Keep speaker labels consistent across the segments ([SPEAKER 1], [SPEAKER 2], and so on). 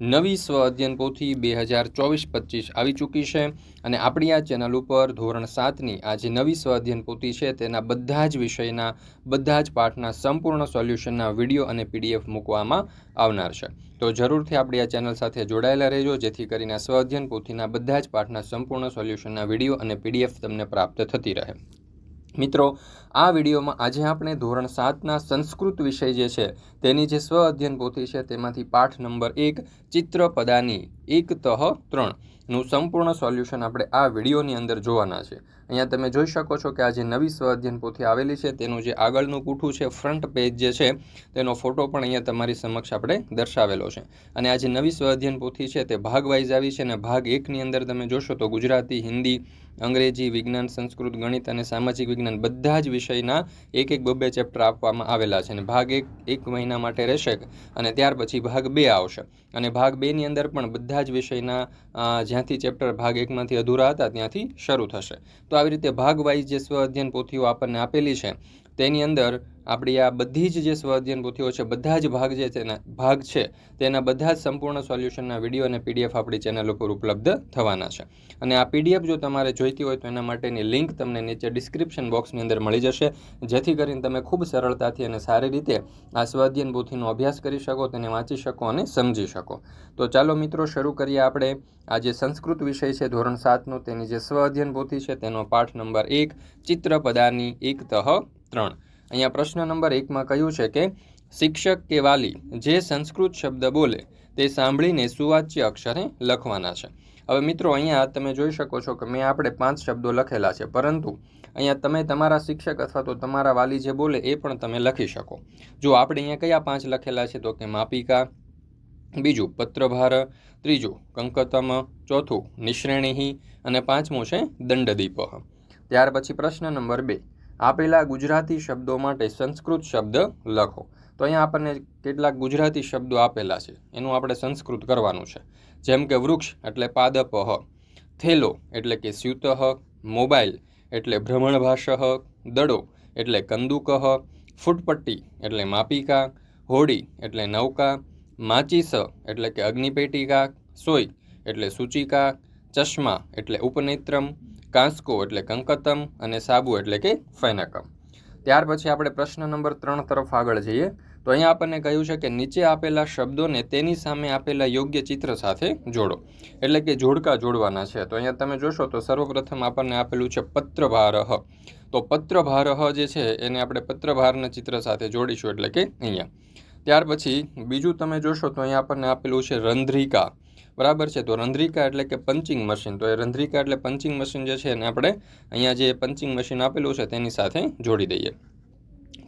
[SPEAKER 1] નવી સ્વ અધ્યયન પોથી બે હજાર ચોવીસ પચીસ આવી ચૂકી છે અને આપણી આ ચેનલ ઉપર ધોરણ સાતની આ જે નવી સ્વ અધ્યયન પોથી છે તેના બધા જ વિષયના, બધા જ પાઠના સંપૂર્ણ સોલ્યુશનના વીડિયો અને પીડીએફ મૂકવામાં આવનાર છે. તો જરૂરથી આપણી આ ચેનલ સાથે જોડાયેલા રહેજો, જેથી કરીને સ્વ અધ્યયન પોથીના બધા જ પાઠના સંપૂર્ણ સોલ્યુશનના વીડિયો અને પીડીએફ તમને પ્રાપ્ત થતી રહે. મિત્રો આ વિડીયોમાં આજે આપણે ધોરણ સાતના સંસ્કૃત વિષય જે છે, તેની જે સ્વ અધ્યયન પોથી છે, તેમાંથી પાઠ નંબર એક ચિત્રપદાની એક તહ ત્રણનું સંપૂર્ણ સોલ્યુશન આપણે આ વિડીયોની અંદર જોવાના છે. અહીંયા તમે જોઈ શકો છો કે આ જે નવી સ્વ અધ્યયન પોથી આવેલી છે, તેનું જે આગળનું કૂઠું છે, ફ્રન્ટ પેજ જે છે, તેનો ફોટો પણ અહીંયા તમારી સમક્ષ આપણે દર્શાવેલો છે. અને આ જે નવી સ્વ અધ્યયન પોથી છે, તે ભાગ વાઇઝ આવી છે અને ભાગ એકની અંદર તમે જોશો તો ગુજરાતી, હિન્દી, અંગ્રેજી, વિજ્ઞાન, સંસ્કૃત, ગણિત અને સામાજિક વિજ્ઞાન બધા જ વિષયના એક એક બે ચેપ્ટર આપવામાં આવેલા છે અને ભાગ એક એક મહિના માટે રહેશે અને ત્યાર પછી ભાગ બે આવશે. અને ભાગ બેની અંદર પણ બધા જ વિષયના જ્યાંથી ચેપ્ટર ભાગ એકમાંથી અધૂરા હતા ત્યાંથી શરૂ થશે. તો આવી રીતે ભાગ વાઇઝ જે સ્વ અધ્યયન પોથીઓ આપણને આપેલી છે તેની અંદર આપણી આ બધી જ જે સ્વાધ્યન પોથીઓ છે, બધા જ ભાગ જે તેના ભાગ છે, તેના બધા જ સંપૂર્ણ સોલ્યુશનના વીડિયો અને પીડીએફ આપણી ચેનલ ઉપર ઉપલબ્ધ થવાના છે. અને આ પીડીએફ જો તમારે જોઈતી હોય તો એના માટેની લિંક તમને નીચે ડિસ્ક્રિપ્શન બોક્સની અંદર મળી જશે. જેથી કરીને તમે ખૂબ સરળતાથી અને સારી રીતે આ સ્વાધ્યન પોથીનો અભ્યાસ કરી શકો, તેને વાંચી શકો અને સમજી શકો. તો ચાલો મિત્રો, શરૂ કરીએ આપણે. આ જે સંસ્કૃત વિષય છે, ધોરણ સાતનો, તેની જે સ્વ અધ્યયન પોથી છે, તેનો પાઠ નંબર એક, ચિત્રપદાની એક તહ ત્રણ. અહીંયા પ્રશ્ન નંબર એકમાં કહ્યું છે કે, શિક્ષક કે વાલી જે સંસ્કૃત શબ્દ બોલે તે સાંભળીને સુવાચ્ય અક્ષરે લખવાના છે. હવે મિત્રો, અહીંયા તમે જોઈ શકો છો કે મેં આપણે પાંચ શબ્દો લખેલા છે, પરંતુ અહીંયા તમે તમારા શિક્ષક અથવા તો તમારા વાલી જે બોલે એ પણ તમે લખી શકો. જો આપણે અહીંયા કયા પાંચ લખેલા છે, તો કે માપિકા, બીજું પત્રભાર, ત્રીજું કંકતમ, ચોથું નિશ્રેણી અને પાંચમું છે દંડદીપ ત્યાર પછી પ્રશ્ન નંબર બે. આપેલા ગુજરાતી શબ્દો માટે સંસ્કૃત શબ્દ લખો. તો અહીંયા આપણને કેટલાક ગુજરાતી શબ્દો આપેલા છે. એનું આપણે સંસ્કૃત કરવાનું છે. જેમ કે વૃક્ષ એટલે પાદપહ થેલો એટલે કે સ્યુતઃ મોબાઈલ એટલે ભ્રમણભાષ દડો એટલે કંદુક ફૂટપટ્ટી એટલે માપિકા, હોડી એટલે નૌકા, માચીસ એટલે કે અગ્નિપેટિકા, સોય એટલે સૂચિકા, ચશ્મા એટલે ઉપનેત્રમ કાંસકો એટલે કંકતમ અને સાબુ એટલે કે ફેનકમ. ત્યાર પછી આપણે પ્રશ્ન નંબર ત્રણ તરફ આગળ જઈએ. તો અહીંયા આપણને કહ્યું છે કે નીચે આપેલા શબ્દોને તેની સામે આપેલા યોગ્ય ચિત્ર સાથે જોડો. એટલે કે જોડકા જોડવાના છે. તો અહીંયા તમે જોશો તો સર્વપ્રથમ આપણને આપેલું છે પત્રભારહ. તો પત્રભારહ જે છે એને આપણે પત્રભારના ચિત્ર સાથે જોડીશું એટલે કે અહીંયા. ત્યાર પછી બીજું તમે જોશો તો અહીંયા આપણને આપેલું છે રંધ્રિકા. બરાબર છે. તો રંધ્રિકા એટલે કે પંચિંગ મશીન. તો એ રંધ્રિકા એટલે પંચિંગ મશીન જે છે એને આપણે અહીંયા જે પંચિંગ મશીન આપેલું છે તેની સાથે જોડી દઈએ.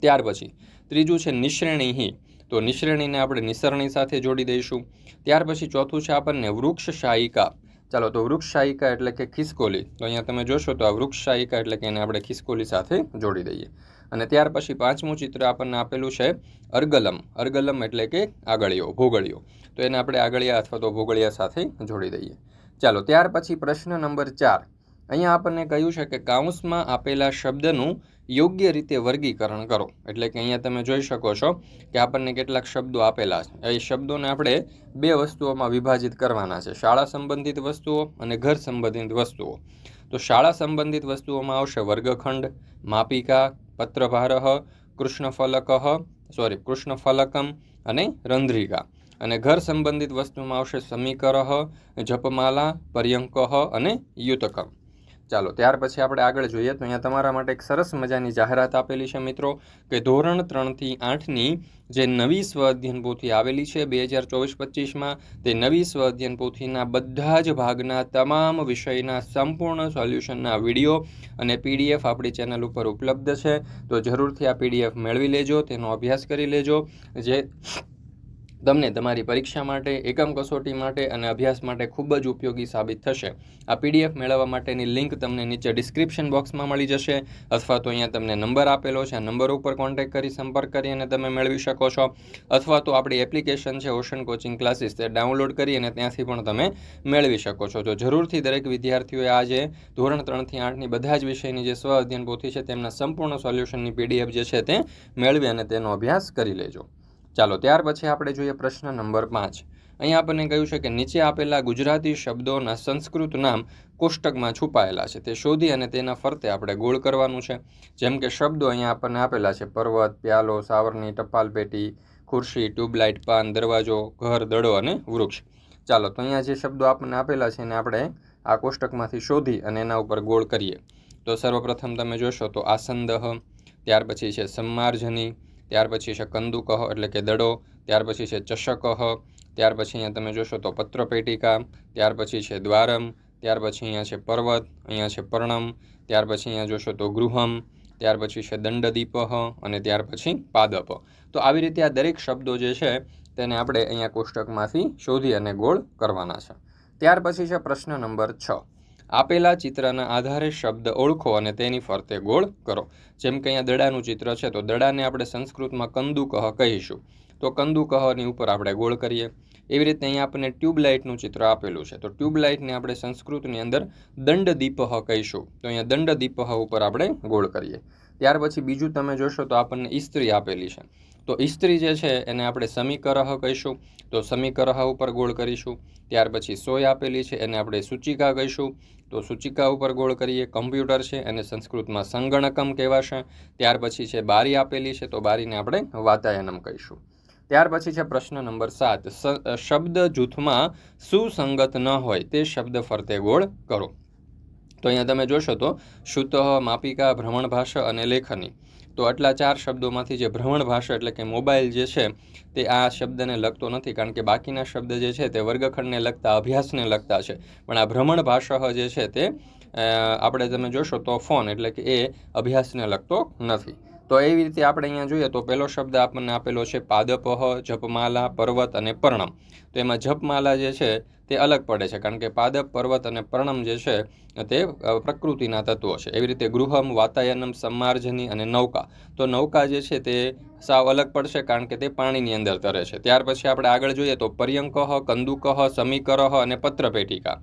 [SPEAKER 1] ત્યાર પછી ત્રીજું છે નિશ્રેણી તો નિશ્રેણીને આપણે નિસરણી સાથે જોડી દઈશું. ત્યાર પછી ચોથું છે આપણને વૃક્ષ શાયિકા ચાલો, તો વૃક્ષ શાયિકા એટલે કે ખિસકોલી. તો અહીંયા તમે જોશો તો આ વૃક્ષ શાયિકા એટલે કે એને આપણે ખિસકોલી સાથે જોડી દઈએ. અને ત્યાર પછી પાંચમું ચિત્ર આપણને આપેલું છે અર્ગલમ. અર્ગલમ એટલે કે આગળીઓ, ભોગળીઓ. તો એને આપણે આગળિયા અથવા તો ભોગળિયા સાથે જોડી દઈએ. ચાલો, ત્યાર પછી પ્રશ્ન નંબર ચાર. અહીંયા આપણને કહ્યું છે કે કાઉન્સમાં આપેલા શબ્દનું યોગ્ય રીતે વર્ગીકરણ કરો. એટલે કે અહીંયા તમે જોઈ શકો છો કે આપણને કેટલાક શબ્દો આપેલા છે. એ શબ્દોને આપણે બે વસ્તુઓમાં વિભાજિત કરવાના છે. શાળા સંબંધિત વસ્તુઓ અને ઘર સંબંધિત વસ્તુઓ. તો શાળા સંબંધિત વસ્તુઓમાં આવશે વર્ગખંડ, માપિકા પત્રભારહ કૃષ્ણફલક સોરી કૃષ્ણફલકમ અને રંધ્રિકા અને ઘર સંબંધિત વસ્તુમાં આવશે સમીકરહ, જપમાલા, પર્યંકહ અને યુતકમ. ચાલો, ત્યાર પછી આપણે આગળ જોઈએ તો અહીંયા તમારા માટે એક સરસ મજાની જાહેરાત આપેલી છે મિત્રો, કે ધોરણ ત્રણથી આઠની જે નવી સ્વ અધ્યયન પોથી આવેલી છે બે હજાર ચોવીસ પચીસમાં, તે નવી સ્વ અધ્યયન પોથીના બધા જ ભાગના તમામ વિષયના સંપૂર્ણ સોલ્યુશનના વીડિયો અને પીડીએફ આપણી ચેનલ ઉપર ઉપલબ્ધ છે. તો જરૂરથી આ પીડીએફ મેળવી લેજો, તેનો અભ્યાસ કરી લેજો, જે તમને તમારી પરીક્ષા માટે, એકમ કસોટી માટે અને અભ્યાસ માટે ખૂબ જ ઉપયોગી સાબિત થશે. આ પીડીએફ મેળવવા માટેની લિંક તમને નીચે ડિસ્ક્રિપ્શન બોક્સમાં મળી જશે અથવા તો અહીંયા તમને નંબર આપેલો છે. આ નંબર ઉપર કોન્ટેક્ટ કરી સંપર્ક કરી અને તમે મેળવી શકો છો. અથવા તો આપણી એપ્લિકેશન છે ઓશન કોચિંગ ક્લાસીસ, તે ડાઉનલોડ કરી અને ત્યાંથી પણ તમે મેળવી શકો છો. તો જરૂરથી દરેક વિદ્યાર્થીઓએ આજે ધોરણ ત્રણથી આઠની બધા જ વિષયની જે સ્વ અધ્યયન પોથી છે, તેમના સંપૂર્ણ સોલ્યુશનની પીડીએફ જે છે તે મેળવી અને તેનો અભ્યાસ કરી લેજો. ચાલો, ત્યાર પછી આપણે જોઈએ પ્રશ્ન નંબર પાંચ. અહીંયા આપણને કહ્યું છે કે નીચે આપેલા ગુજરાતી શબ્દોના સંસ્કૃત નામ કોષ્ટકમાં છુપાયેલા છે. તે શોધી અને તેના ફરતે આપણે ગોળ કરવાનું છે. જેમ કે શબ્દો અહીંયા આપણને આપેલા છે. પર્વત, પ્યાલો સાવરણી ટપાલ પેટી, ખુરશી, ટ્યુબલાઇટ, પાન, દરવાજો, ઘર, દડો અને વૃક્ષ. ચાલો, તો અહીંયા જે શબ્દો આપણને આપેલા છે એને આપણે આ કોષ્ટકમાંથી શોધી અને એના ઉપર ગોળ કરીએ. તો સર્વપ્રથમ તમે જોશો તો આસંદહ, ત્યાર પછી છે સમાર્જની ત્યાર પછી છે કંદુકહ એટલે કે દડો, ત્યાર પછી છે ચષકહ, ત્યાર પછી અહીંયા તમે જોશો તો પત્રપેટિકા, ત્યાર પછી છે દ્વારમ, ત્યાર પછી અહીંયા છે પર્વત, અહીંયા છે પર્ણમ, ત્યાર પછી અહીંયા જોશો તો ગૃહમ, ત્યાર પછી છે દંડદીપહ અને ત્યાર પછી પાદપ. તો આવી રીતે આ દરેક શબ્દો જે છે તેને આપણે અહીંયા કોષ્ટકમાંથી શોધી અને ગોળ કરવાના છે. ત્યાર પછી છે પ્રશ્ન નંબર છ. આપેલા ચિત્રના આધારે શબ્દ ઓળખો અને તેની ફરતે ગોળ કરો. જેમ કે અહીંયા દડાનું ચિત્ર છે, તો દડાને આપણે સંસ્કૃતમાં કંદુકહ કહીશું. તો કંદુકહની ઉપર આપણે ગોળ કરીએ. એવી રીતે અહીંયા આપણને ટ્યુબલાઇટનું ચિત્ર આપેલું છે. તો ટ્યુબલાઇટને આપણે સંસ્કૃતની અંદર દંડદીપહ કહીશું. તો અહીંયા દંડદીપહ ઉપર આપણે ગોળ કરીએ. ત્યાર પછી બીજું તમે જોશો તો આપણને ઇસ્ત્રી આપેલી છે. તો ઇસ્ત્રી જે છે એને આપણે સમીકરહ કહીશું. તો સમીકરહ ઉપર ગોળ કરીશું. ત્યાર પછી સોય આપેલી છે એને આપણે સૂચિકા કહીશું. તો સૂચિકા ઉપર ગોળ કરીએ, કમ્પ્યુટર છે એને સંસ્કૃતમાં સંગણકમ કહેવાશે. ત્યાર પછી છે બારી આપેલી છે તો બારીને આપણે વાતાયનમ કહીશું. ત્યાર પછી છે પ્રશ્ન નંબર સાત શબ્દ જૂથમાં સુસંગત ન હોય તે શબ્દ ફરતે ગોળ કરો. તો અહીંયા તમે જોશો તો શુતઃ, માપિકા ભ્રમણ ભાષા અને લેખની. તો આટલા ચાર શબ્દોમાંથી જે ભ્રમણ ભાષા એટલે કે મોબાઈલ જે છે, તે આ શબ્દને લગતો નથી, કારણ કે બાકીના શબ્દ જે છે, તે વર્ગખંડને લગતા, અભ્યાસને લગતા છે. પણ આ ભ્રમણ ભાષા જે છે તે આપણે તમે જોશો તો ફોન એટલે કે એ અભ્યાસને લગતો નથી. તો એવી રીતે આપણે અહીંયા જોઈએ તો પહેલો શબ્દ આપણને આપેલો છે પાદપહ જપમાલા, પર્વત અને પર્ણમ. તો એમાં જપમાલા જે છે તે અલગ પડે છે કારણ કે પાદપ, પર્વત અને પર્ણમ જે છે તે પ્રકૃતિના તત્વો છે. એવી રીતે ગૃહમ, વાતાયનમ, સમાર્જની અને નૌકા. તો નૌકા જે છે તે સાવ અલગ પડશે કારણ કે તે પાણીની અંદર તરે છે. ત્યાર પછી આપણે આગળ જોઈએ તો પર્યંકહ કંદુકહ સમીકરહ અને પત્રપેટિકા.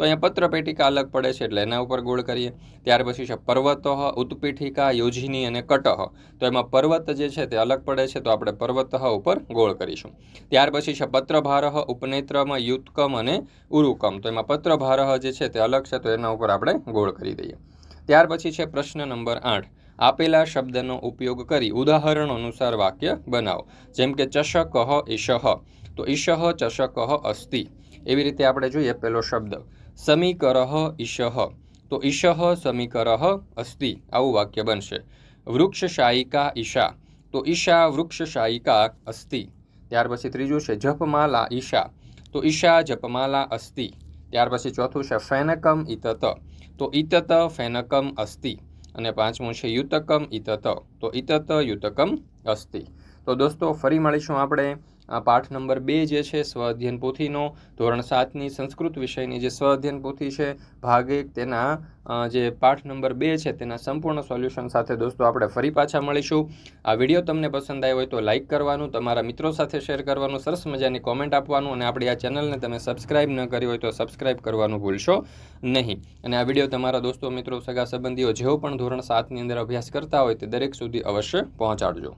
[SPEAKER 1] તો અહીંયા પત્ર પેટિકા અલગ પડે છે એટલે એના ઉપર ગોળ કરીએ. ત્યાર પછી છે પર્વત, ઉત્પીઠિકા, યોજિની અને કટહ તો એમાં પર્વત જે છે તે અલગ પડે છે તો આપણે પર્વત ઉપર ગોળ કરીશું. ત્યાર પછી છે પત્રભારહ ઉપનેત્રમાં, યુતકમ અને ઉરુકમ. તો એમાં પત્રભારહ જે છે તે અલગ છે તો એના ઉપર આપણે ગોળ કરી દઈએ. ત્યાર પછી છે પ્રશ્ન નંબર આઠ. આપેલા શબ્દનો ઉપયોગ કરી ઉદાહરણ અનુસાર વાક્ય બનાવો. જેમ કે ચષકહ ઈશહ તો ઈશહ ચષકહ અસ્તિ. એવી રીતે આપણે જોઈએ પેલો શબ્દ. સમીકરહ ઈશહ તો ઈશહ સમીકરહ અસ્તિ. આવું વાક્ય બનશે. વૃક્ષશાયિકા ઈશા. તો ઈશા વૃક્ષશાયિકા અસ્તિ. ત્યાર પછી ત્રીજું છે જપમાલા ઈશા. તો ઈશા જપમાલા અસ્તિ. ત્યાર પછી ચોથું છે ફેનકમ ઇતત તો ઇતત ફેનકમ અસ્તિ. અને પાંચમું છે યુતકમ ઇતત તો ઇતત યુતકમ અસ્તિ. તો દોસ્તો, ફરી મળીશું આપણે આ પાઠ નંબર બે જે છે સ્વ અધ્યયન પોથીનો, ધોરણ સાતની સંસ્કૃત વિષયની જે સ્વ અધ્યયન પોથી છે, ભાગ એક તેના જે પાઠ નંબર બે છે, તેના સંપૂર્ણ સોલ્યુશન સાથે દોસ્તો આપણે ફરી પાછા મળીશું. આ વીડિયો તમને પસંદ આવ્યો હોય તો લાઇક કરવાનું, તમારા મિત્રો સાથે શેર કરવાનું, સરસ મજાની કોમેન્ટ આપવાનું અને આપણી આ ચેનલને તમે સબસ્ક્રાઇબ ન કરી હોય તો સબસ્ક્રાઇબ કરવાનું ભૂલશો નહીં. અને આ વીડિયો તમારા દોસ્તો, મિત્રો, સગા, સંબંધીઓ જેઓ પણ ધોરણ સાતની અંદર અભ્યાસ કરતા હોય તે દરેક સુધી અવશ્ય પહોંચાડજો.